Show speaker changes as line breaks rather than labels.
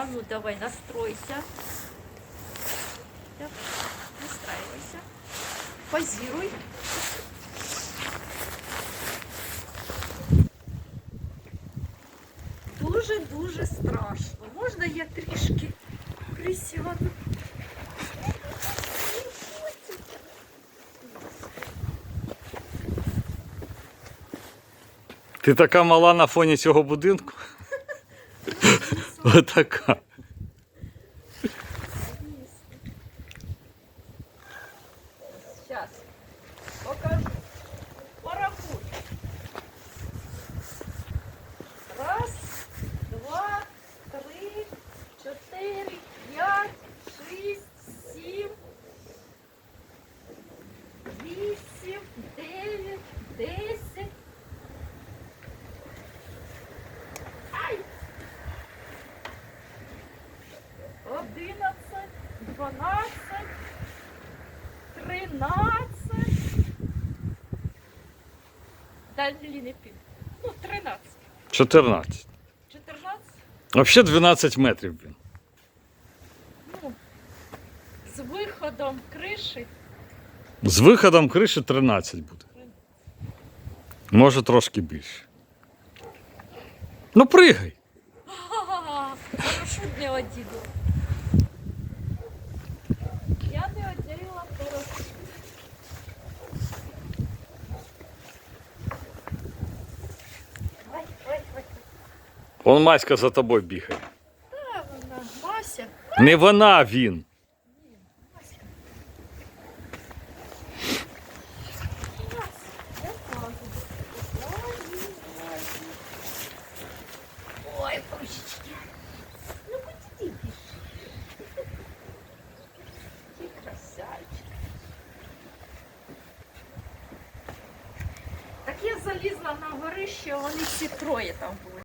А ну давай, настройся. Так, настраивайся. Позируй. Дуже-дуже страшно. Можна я трішки присяду?
Ти така мала на фоні цього будинку? Отака.
Сейчас. Покажу. Одинадцять, дванадцять. Тринадцять. Далі не пів. Ну, тринадцять.
14.
Чотирнадцять.
Взагалі 12 метрів, блін.
Ну, з виходом криші.
З виходом криші 13 буде. Може трошки більше. Ну пригай.
Парашют не одіду. Я не одягла парашут. Ой, ой, ой.
Вон Маська за тобою бігає.
Та вона, Вася.
Не вона, а він.
Вася. Я кажу. Ой, ручечки. Я залізла на горище, вони всі троє там були.